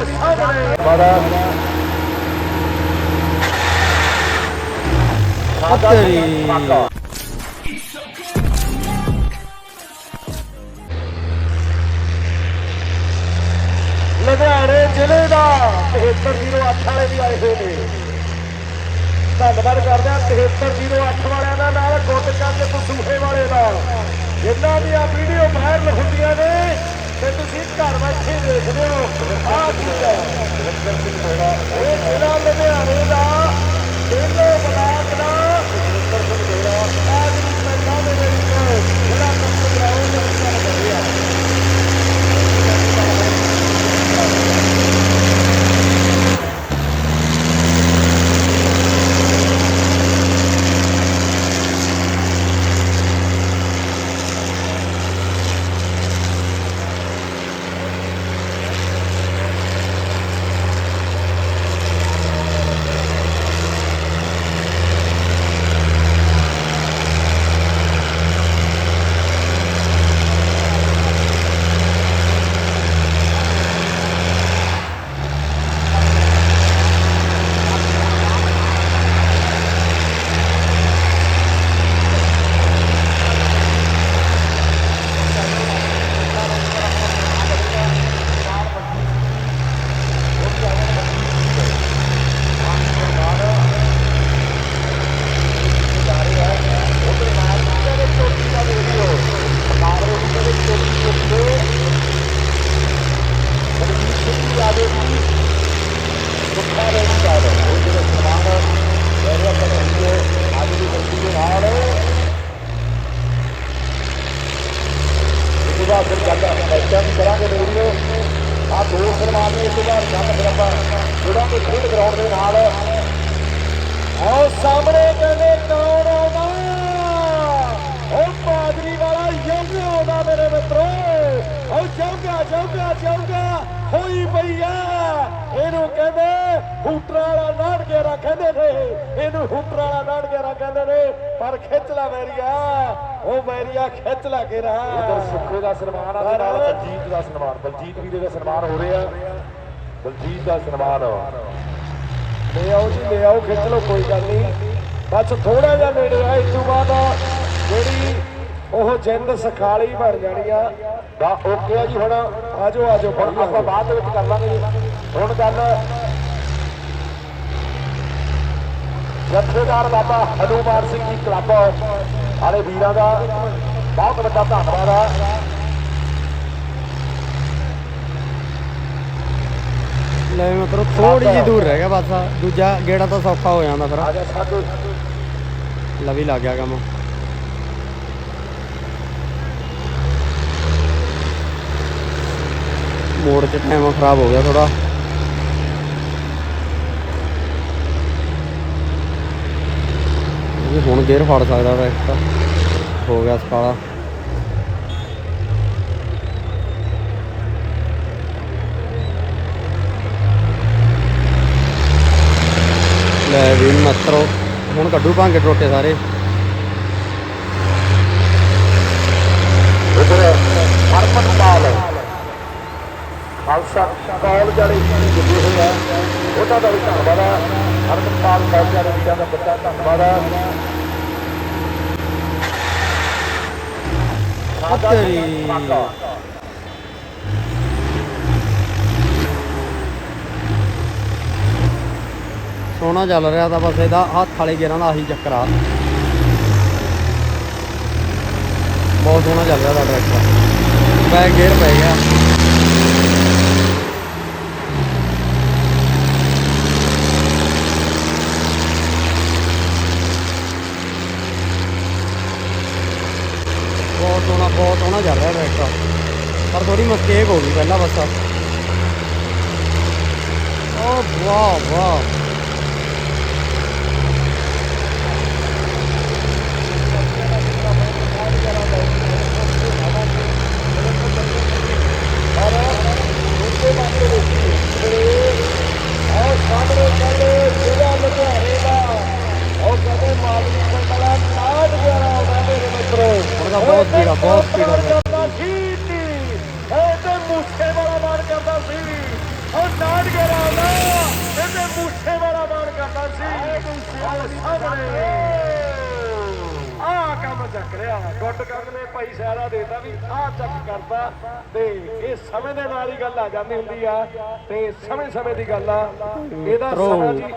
ਸਾਹਮਣੇ ਤੇਰੀ ਲੁਧਿਆਣੇ ਜ਼ਿਲ੍ਹੇ ਦਾ 7308 ਵਾਲੇ ਵੀ ਆਏ ਹੋਏ ਨੇ ਧੰਨਵਾਦ ਕਰਦੇ ਹਾਂ 7308 ਵਾਲਿਆਂ ਦਾ ਨਾਲ ਗੁੱਟ ਚੰਦ ਕਸੂਹੇ ਵਾਲੇ ਦਾ ਜਿੰਨਾਂ ਆ ਵੀਡੀਓ ਵਾਇਰਲ ਹੁੰਦੀਆਂ 25秒。ਇਹਦਾ ਫਿਰ ਗੱਲ ਬੱਚਿਆਂ ਕਰਾਂਗੇ ਵੀਡੀਓ ਆ ਦੋ ਸਨਮਾਨ ਨੇ ਇਸ ਵਾਰ ਜੰਗ ਫਿਰ ਆਪਾਂ ਜੁੜਾਂਗੇ ਖੇਡ ਗਰਾਊਂਡ ਦੇ ਨਾਲ। ਆਓ ਸਾਹਮਣੇ ਕਹਿੰਦੇ ਕੌਣ ਆਉਂਦਾ? ਉਹ ਪਾਦਰੀ ਵਾਲਾ ਯੁੱਗ ਆਉਂਦਾ ਮੇਰੇ ਮਿੱਤਰੋ। ਉਹ ਜਾਊਗਾ ਜਾਊਗਾ ਜਾਊਗਾ ਹੋਈ ਪਈ ਆ। ਹੂਟਰਾਂ ਵਾਲਾ ਨਾੜ ਗੇਰਾ ਕਹਿੰਦੇ ਨੇ। ਇਹਨੂੰ ਹੂਟਰਾਂ ਵਾਲਾ ਨਾੜ ਗੇਰਾ ਕਹਿੰਦੇ ਨੇ। ਪਰ ਖਿੱਚ ਲੈ ਵੈਰੀਆ ਉਹ ਵੈਰੀਆ ਖਿੱਚ ਲੈ ਗੇਰਾ ਇਧਰ ਸੁੱਖੇ ਦਾ ਸਨਮਾਨ ਆ ਤੇ ਨਾਲ ਬਲਜੀਤ ਦਾ ਸਨਮਾਨ। ਬਲਜੀਤ ਵੀਰੇ ਦਾ ਸਨਮਾਨ ਹੋ ਰਿਹਾ। ਬਲਜੀਤ ਦਾ ਸਨਮਾਨ। ਲੈ ਆਓ ਜੀ ਲੈ ਆਓ ਖਿੱਚ ਲਓ ਕੋਈ ਗੱਲ ਨਹੀਂ। ਬਸ ਥੋੜਾ ਜਿਹਾ ਨੇੜੇ ਆ ਇਸ ਤੋਂ ਬਾਅਦ ਜਿਹੜੀ ਉਹ ਜਿੰਦ ਸਖਾਲੀ ਬਣ ਜਾਣੀ ਆ। ਦਾ ਓਕੇ ਆ ਜੀ ਹੁਣ। ਆਜੋ ਆਜੋ ਆਪਾਂ ਬਾਅਦ ਵਿੱਚ ਕਰ ਲਾਂਗੇ ਹੁਣ ਗੱਲ ਜਥੇਦਾਰ ਬਾਬਾ ਹਨੂਮਾਨ ਸਿੰਘ ਜੀ ਕਲੱਬ ਵਾਲੇ ਵੀਰਾਂ ਦਾ ਬਹੁਤ ਵੱਡਾ ਧੰਨਵਾਦ ਆ। ਲੈ ਮਤਲਬ ਥੋੜੀ ਜਿਹੀ ਦੂਰ ਰਹਿ ਗਿਆ ਬਸ ਆਹ ਦੂਜਾ ਗੇੜਾ ਤਾਂ ਸੌਖਾ ਹੋ ਜਾਂਦਾ ਫਿਰ। ਆ ਜਾ ਸਾਧੂ। ਲਵੀ ਲੱਗ ਗਿਆ ਕੰਮ। ਮੋੜ 'ਚ ਟਾਈਮ ਖਰਾਬ ਹੋ ਗਿਆ ਥੋੜਾ ਹੁਣ ਗੇਅਰ ਫੜ ਸਕਦਾ ਟਰੈਕਟਰ ਹੋ ਗਿਆ ਸਕਾਲਾ। ਲੈ ਵੀ ਮਤਰੋ, ਹੁਣ ਕੱਢੂ ਭਾਂਗੇ ਟੋਟੇ ਸਾਰੇ। ਇਧਰ ਪਾਲ ਖਾਲਸਾ ਕਾਲ ਜਿਹੜੇ ਜਿੱਤੇ ਹੋਏ ਉਹਨਾਂ ਦਾ ਵੀ ਧੰਨਵਾਦ ਆ। ਪਾਲ ਕਾਲ ਜਿਹੜੇ ਦਾ ਵੱਡਾ ਧੰਨਵਾਦ ਆ ਸਾਡਾ ਸੋਹਣਾ ਚੱਲ ਰਿਹਾ ਤਾਂ ਬਸ ਇਹਦਾ ਹੱਥ ਵਾਲੇ ਗੇਰਾਂ ਦਾ ਆਹੀ ਚੱਕਰ ਆ। ਬਹੁਤ ਸੋਹਣਾ ਚੱਲ ਰਿਹਾ ਦਾ ਟਰੈਕਟਰ ਬੈਕ ਗੇਅਰ ਪੈ ਗਿਆ ਬਹੁਤ ਸੋਹਣਾ ਬਹੁਤ ਸੋਹਣਾ ਚੱਲ ਰਿਹਾ ਟਰੈਕਟਰ ਪਰ ਥੋੜੀ ਮਿਸਟੇਕ ਹੋ ਗਈ ਪਹਿਲਾਂ ਬਸ ਓ ਵਾਹ ਵਾਹ। ਆਹ ਸਾਹਮਣੇ ਕਹਿੰਦੇ ਜ਼ਿਲ੍ਹਾ ਆਹ ਕੰਮ ਚੱਕ ਰਿਹਾ। ਗੁੱਡ ਕਰਨ ਨੇ ਭਾਈ ਸਾਰਾ ਦੇਤਾ ਆਹ ਚੱਕ ਕਰਦਾ ਤੇ ਇਹ ਸਮੇਂ ਦੇ ਨਾਲ ਹੀ ਗੱਲ ਆ ਜਾਂਦੀ ਹੁੰਦੀ ਆ। ਤੇ ਸਮੇਂ ਸਮੇਂ ਦੀ ਗੱਲ ਆ। ਇਹਦਾ ਸਮਾਂ ਜੀ